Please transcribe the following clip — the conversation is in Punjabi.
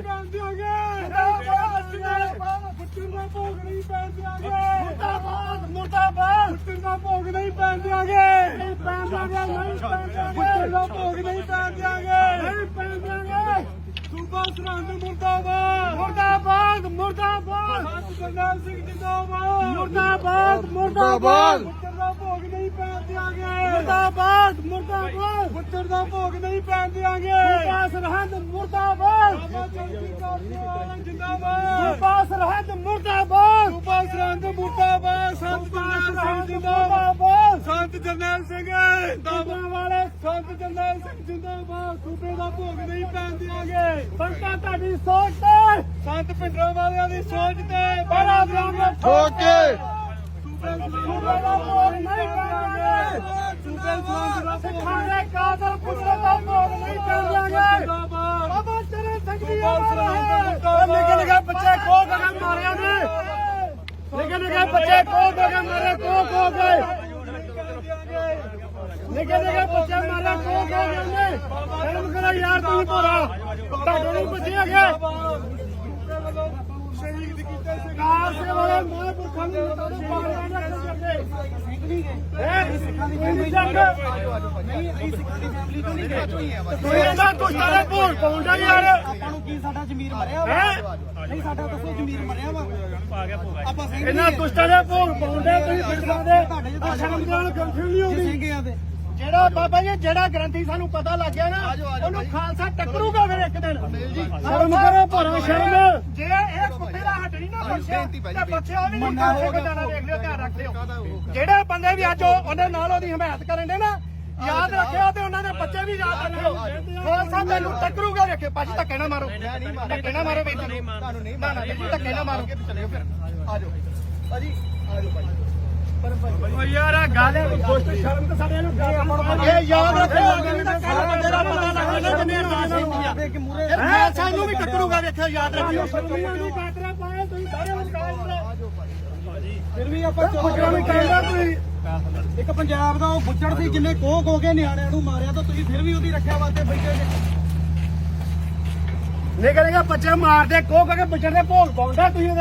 ਪੈਣ ਦਿਆਂਗੇ ਮੁਰਦਾਬਾਦ ਪੁੱਤਰ ਦਾ ਭੋਗ ਨਹੀਂ ਪੈਣ ਦਿਆਂਗੇ ਮੁਰਦਾਬਾਦ ਮੁਰਦਾਬਾਦ ਪੁੱਤਰ ਦਾ ਭੋਗ ਨਹੀਂ ਪੈਣ ਦਿਆਂਗੇ ਨਹੀਂ ਪੈਣ ਦਿਆਂਗੇ ਨਹੀਂ ਪੈਣ ਦਿਆਂਗੇ ਪੁੱਤਰ ਦਾ ਭੋਗ ਨਹੀਂ ਪੈਣ ਦਿਆਂਗੇ ਨਹੀਂ ਪੈਣ ਦਿਆਂਗੇ ਸੂਬਾ ਸਰਹੰਦ ਮੁਰਦਾਬਾਦ ਮੁਰਦਾਬਾਦ ਮੁਰਦਾਬਾਦ ਸਤ ਜਰਨੈਲ ਸਿੰਘ ਜਿੰਦਾਬਾਦ ਮੁਰਦਾਬਾਦ ਮੁਰਦਾਬਾਦ ਪੁੱਤਰ ਦਾ ਭੋਗ ਨਹੀਂ ਪੈਣ ਦਿਆਂਗੇ ਮੁਰਦਾਬਾਦ ਮੁਰਦਾਬਾਦ ਪੁੱਤਰ ਦਾ ਭੋਗ ਨਹੀਂ ਪੈਣ ਦਿਆਂਗੇ ਸੂਬਾ ਸਰਹੰਦ ਮੁਰਦਾਬਾਦ ਬਾਬਾ ਚੌਧਰੀ ਕਾਰਜੋਂ ਜਿੰਦਾਬਾਦ ਸੂਬਾ ਸਰਹੰਦ ਮੁਰਦਾਬਾਦ। ਸੂਬਾ ਸਰਹੰਦ ਮੁਰਦਾਬਾਦ ਸੰਤ ਜਰਨੈਲ ਸਿੰਘ ਜਿੰਦਾਬਾਦ। ਸੰਤ ਜਰਨੈਲ ਸਿੰਘ ਜਿੰਦਾਬਾਦ। ਵਾਲੇ ਸੰਤ ਜਰਨੈਲ ਸਿੰਘ ਜਿੰਦਾਬਾਦ। ਸੂਬੇ ਦਾ ਭੋਗ ਨਹੀਂ ਪੈਣ ਦਿਆਂਗੇ। ਸੰਤਾਂ ਤੁਹਾਡੀ ਸੋਚ ਤੇ। ਸੰਤ ਪਿੰਡਰਾਂ ਵਾਲਿਆਂ ਦੀ ਸੋਚ ਤੇ। ਬੜਾ ਦਿਆਂਗੇ ਠੋਕ ਸੂਬੇ ਦਾ ਭੋਗ ਨਹੀਂ ਪੈਣਗੇ ਸੂਬੇ ਸੰਤ ਦਾ ਸਿੱਖਾਂ ਦੇ ਕਾਦਰ ਪੁੱਤਰ ਦਾ ਭੋਗ ਨਹੀਂ ਪੈਣਗੇ ਬਾਬਾ ਚਰਨ ਸਿੰਘ ਦੀ ਅਮਰ ਹੈ ਨਿੱਕੇ ਨਿੱਕੇ ਬੱਚੇ ਖੋ ਕੇ ਮਾਰਿਆ ਨੇ ਨਿੱਕੇ ਨਿੱਕੇ ਬੱਚੇ ਖੋ ਕੇ ਮਾਰੇ ਖੋ ਖੋ ਕੇ। ਨਿੱਕੇ ਨਿੱਕੇ ਬੱਚੇ ਮਾਰੇ ਖੋ ਖੋ ਕੇ ਨੇ ਸ਼ਰਮ ਕਰੋ ਯਾਰ ਤੂੰ ਭੋਰਾ। ਤੁਹਾਡੇ ਨਹੀਂ ਬੱਚੇ ਹੈਗੇ। ਸ਼ਹੀਦ ਕੀਤੇ ਸਰਕਾਰ ਸੇ ਵਾਲੇ ਮਹਾਂਪੁਰਖਾਂ ਨੂੰ ਤੁਹਾਨੂੰ ਪਾਗਲਾਂ ਨੇ ਕਰਦੇ ਹੈ? ਸਿੱਖਾਂ ਦੀ ਫੈਮਿਲੀ ਨਹੀਂ ਅਸੀਂ ਸਿੱਖਾਂ ਦੀ ਫੈਮਿਲੀ ਤੋਂ ਨਹੀਂ ਗ੍ਰੈਚ ਹੋਈ ਆ ਤੂੰ ਇਹਦਾ ਦੁਸ਼ਟਾਂ ਦੇ ਭੋਗ ਪਾਉਂਦਾ ਯਾਰ ਆਪਾਂ ਨੂੰ ਕੀ ਸਾਡਾ ਜ਼ਮੀਰ ਮਰਿਆ ਵਾ ਨਹੀਂ ਸਾਡਾ ਦੱਸੋ ਜ਼ਮੀਰ ਮਰਿਆ ਵਾ ਆਪਾਂ ਸਿੰਘ ਇਹਨਾਂ ਦੁਸ਼ਟਾਂ ਦੇ ਭੋਗ ਪਾਉਂਦੇ ਤੁਸੀਂ ਫਿਰਦਾ ਦੇ ਆ ਸ਼ਰਮ ਕੰਫਿਊਜ਼ ਨਹੀਂ ਹੁੰਦੀ ਸਿੰਘ ਆ ਜਿਹੜਾ ਬਾਬਾ ਜੀ ਜਿਹੜਾ ਗ੍ਰੰਥੀ ਸਾਨੂੰ ਪਤਾ ਲੱਗ ਗਿਆ ਨਾ ਉਹਨੂੰ ਖਾਲਸਾ ਟੱਕਰੂਗਾ ਫਿਰ ਇੱਕ ਦਿਨ ਸ਼ਰਮ ਕਰੋ ਭਰਾ ਸ਼ਰਮ ਜੇ ਇਹ ਕੁੱਤੇ ਦਾ ਹੱਟ ਨਹੀਂ ਨਾ ਬਖਸ਼ਿਆ ਤੇ ਬਖਸ਼ਿਆ ਵੀ ਨਹੀਂ ਕਾਸੇ ਕਦਾਣਾ ਦੇਖ ਲਿਓ ਧਿਆਨ ਰੱਖ ਲਿਓ ਜਿਹੜੇ ਬੰਦੇ ਵੀ ਅੱਜ ਉਹ- ਉਹਦੇ ਨਾਲ ਉਹਦੀ ਹਮਾਇਤ ਕਰਨ ਦੇ ਨਾ ਯਾਦ ਰੱਖਿਓ ਤੇ ਉਹਨਾਂ ਦੇ ਬੱਚੇ ਵੀ ਯਾਦ ਰੱਖਿਓ ਖਾਲਸਾ ਮੈਨੂੰ ਟੱਕਰੂਗਾ ਵੇਖੇ ਭਾਜੀ ਧੱਕੇ ਨਾ ਮਾਰੋ। ਧੱਕੇ ਨਾ ਮਾਰੋ ਵੀ ਤੁਹਾਨੂੰ ਨਹੀਂ ਨਾ ਨਾ ਜੀ ਧੱਕੇ ਨਾ ਮਾਰੋ ਚਲਿਓ ਫਿਰ। ਆ ਜਾਓ ਭਾਜੀ। ਆ ਜਾਓ ਭਾਜੀ। ਓ ਯਾਰ ਆ ਗੱਲ ਦੋਸਤ ਸ਼ਰਮ ਤਾਂ ਸਾਡੇ ਨੂੰ ਇਹ ਯਾਦ ਰੱਖਿਓ। ਬੰਦੇ ਦਾ ਪਤਾ ਲੱਗ ਗਿਆ ਜਿੰਨੇ ਨਾਮ ਦੇ ਕੇ ਮੂਰੇ ਹੈ ਸਾਨੂੰ ਵੀ ਟੱਕਰੂਗਾ ਵੇਖਿਓ ਯਾਦ ਰੱਖਿਓ। ਸ਼ਰਮੀਆਂ ਦੀ ਕਾਤਰਾ ਪਾਏ ਤੁਸੀਂ ਸਾਰੇ ਮੁਕਾਬਲੇ ਫਿਰ। ਵੀ ਆਪਾਂ ਪੁੱਛਣਾ ਵੀ ਕਹਿੰਦਾ ਕੋਈ ਇੱਕ ਪੰਜਾਬ ਦਾ ਉਹ ਬੁੱਚੜ ਸੀ ਜਿੰਨੇ ਕੋਹ ਕੋ ਕੇ ਨਿਆਣਿਆਂ ਨੂੰ ਮਾਰਿਆ ਤਾਂ ਤੁਸੀਂ ਫਿਰ ਵੀ ਉਹਦੀ ਰੱਖਿਆ ਵਾਸਤੇ ਬੈਠੇ ਜੇ। ਨਿਕਲ ਗਿਆ ਬੱਚੇ ਮਾਰਦੇ, ਕੋਹ ਕੇ ਬੱਚੇ ਦੇ ਭੋਗ ਪਾਉਂਦਾ ਤੁਸੀਂ